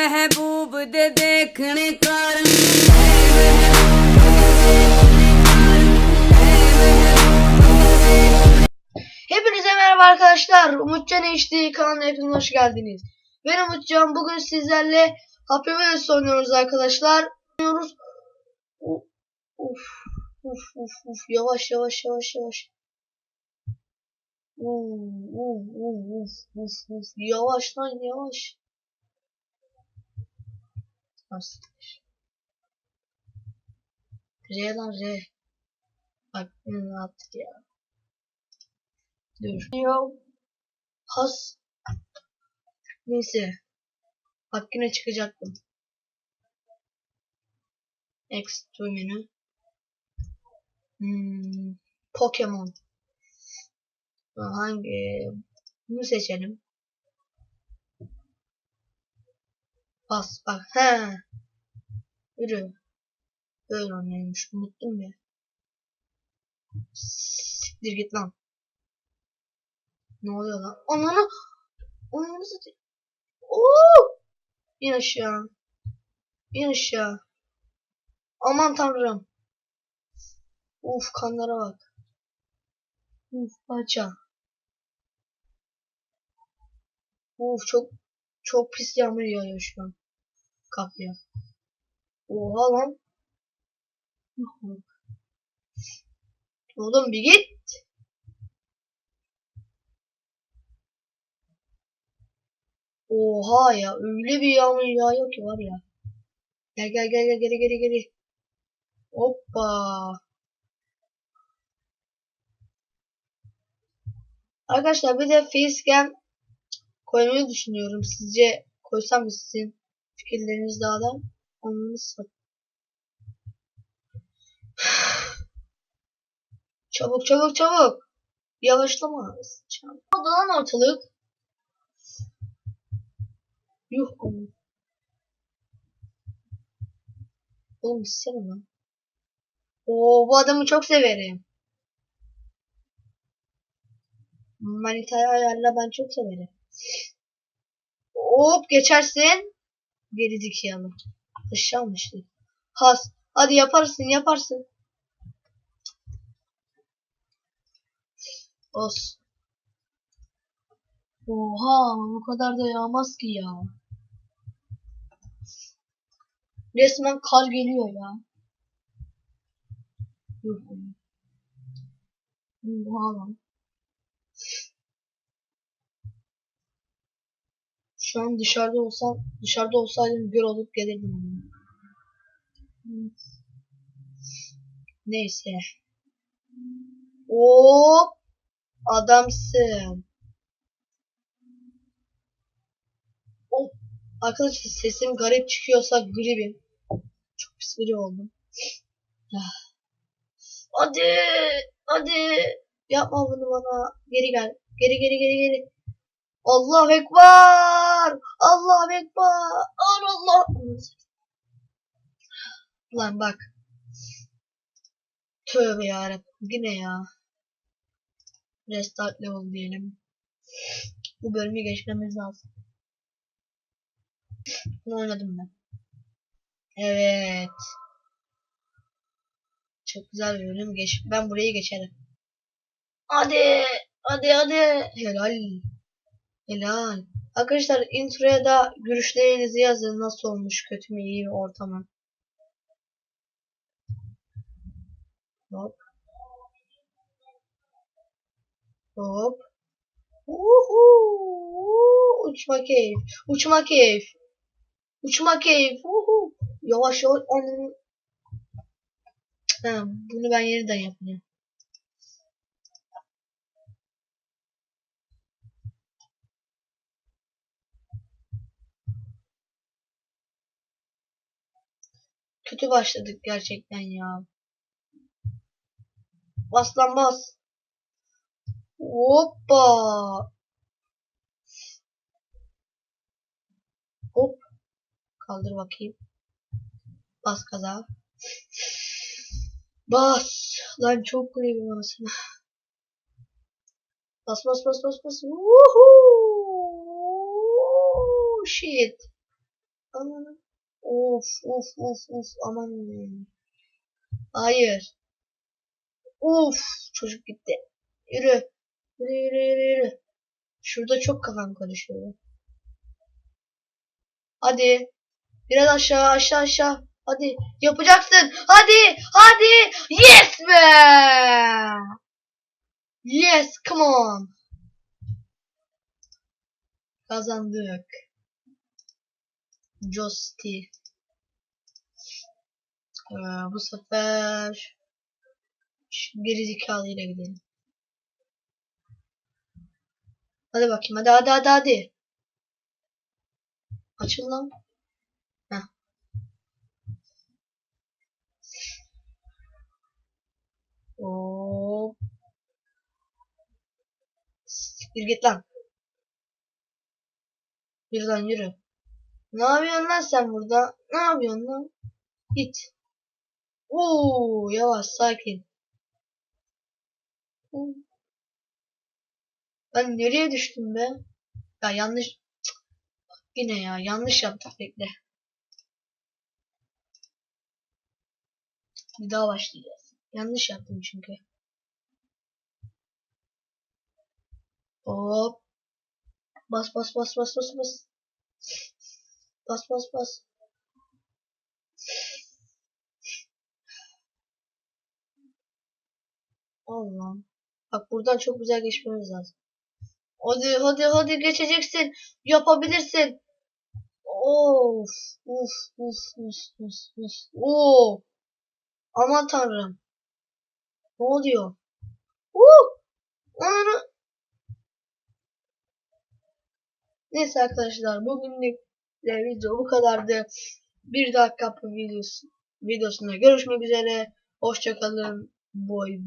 महबूब दे देखने कारण Hepinize merhaba arkadaşlar. Umutcan HD kanalına hepiniz hoş geldiniz. Ben Umutcan. Bugün sizlerle Happy Wheels oynuyoruz arkadaşlar. Oynuyoruz. Uf, uf, uf, uf, uf. Yavaş, yavaş, yavaş, yavaş. Uf, uf, uf, uf, uf, uf. Yavaş lan, yavaş. Nasıl? R lan R. Ne yaptık ya. Dur. Yo. Has. Neyse. Yine çıkacaktım. Next to menü. Hmm, Pokemon. Hangi? Bunu seçelim. Bas bak. He. Yürü. Böyle oynaymış. Unuttum ya. Siktir git lan. Ne oluyor lan? Ananı! Ananı satayım. Oo! İn aşağı. İn aşağı. Aman tanrım. Uf kanlara bak. Uf paça. Uf çok çok pis yağmur yağıyor şu an. Kapıya. Oha lan. Oğlum bir git. Oha ya öyle bir yağmur yağıyor ki var ya. Gel gel gel gel geri geri geri. Hoppa. Arkadaşlar bir de facecam koymayı düşünüyorum. Sizce koysam mı sizin fikirleriniz daha da anını sat. Çabuk çabuk çabuk. Yavaşlama. Çabuk. Oldu lan ortalık. Yuh oğlum. Oğlum istene lan. Oo bu adamı çok severim. Manitayı ayarla ben çok severim. Hop geçersin. Geri zekalı. Aşağı almıştı. Has. Hadi yaparsın yaparsın. Os. Oha bu kadar da yağmaz ki ya. Resmen kar geliyor ya. Oha lan. Şu an dışarıda olsam, dışarıda olsaydım gör olup gelirdim. Neyse. Hop. Adamsın. Hop. Arkadaşlar sesim garip çıkıyorsa gribim. Çok pis gri oldum. Hadi. Hadi. Yapma bunu bana. Geri gel. Geri geri geri geri. Allah ekber. Allah ekber. Allah. Lan bak. Tövbe yarabbim. Yine ya. Restart level diyelim. Bu bölümü geçmemiz lazım. Bunu oynadım ben. Evet. Çok güzel bir bölüm. Geç ben burayı geçerim. Hadi. Hadi hadi. Helal. Helal. Arkadaşlar introya da görüşlerinizi yazın. Nasıl olmuş? Kötü mü? iyi mi? Ortamı. Hop. Hop. Uhu. Uçma keyif. Uçma keyif. Uçma keyif. Uhu. Yavaş yavaş. Onun... Ha, bunu ben yeniden yapacağım. Kötü başladık gerçekten ya. Bas lan bas. Hoppa. Hop. Kaldır bakayım. Bas kaza. Bas. Lan çok gribim anasını. Bas bas bas bas bas. Woohoo. Shit. Aman. Of of of of aman. Hayır. Of çocuk gitti. Yürü. Yürü yürü yürü yürü. Şurada çok kafam karışıyor. Hadi. Biraz aşağı aşağı aşağı. Hadi yapacaksın. Hadi hadi. Yes be. Yes come on. Kazandık. Josti. Ee, bu sefer gerizekalı ile gidelim. Hadi bakayım hadi hadi hadi hadi. Açıl lan. Heh. Hop. Siktir git lan. Yürü lan yürü. Ne yapıyorsun lan sen burada? Ne yapıyorsun lan? Git. Oo yavaş sakin. Ben nereye düştüm be? Ya yanlış. Cık. Yine ya yanlış yaptık bekle. Bir daha başlayacağız. Yanlış yaptım çünkü. Hop. Bas bas bas bas bas bas. Bas bas bas. Allah'ım. Bak buradan çok güzel geçmemiz lazım. Hadi hadi hadi geçeceksin. Yapabilirsin. Of uf uf uf uf uf. Oo. Aman tanrım. Ne oluyor? Uh! Ananı. Neyse arkadaşlar bugünlük video bu kadardı. Bir dakika videosu videosunda görüşmek üzere. Hoşçakalın. Boy boy.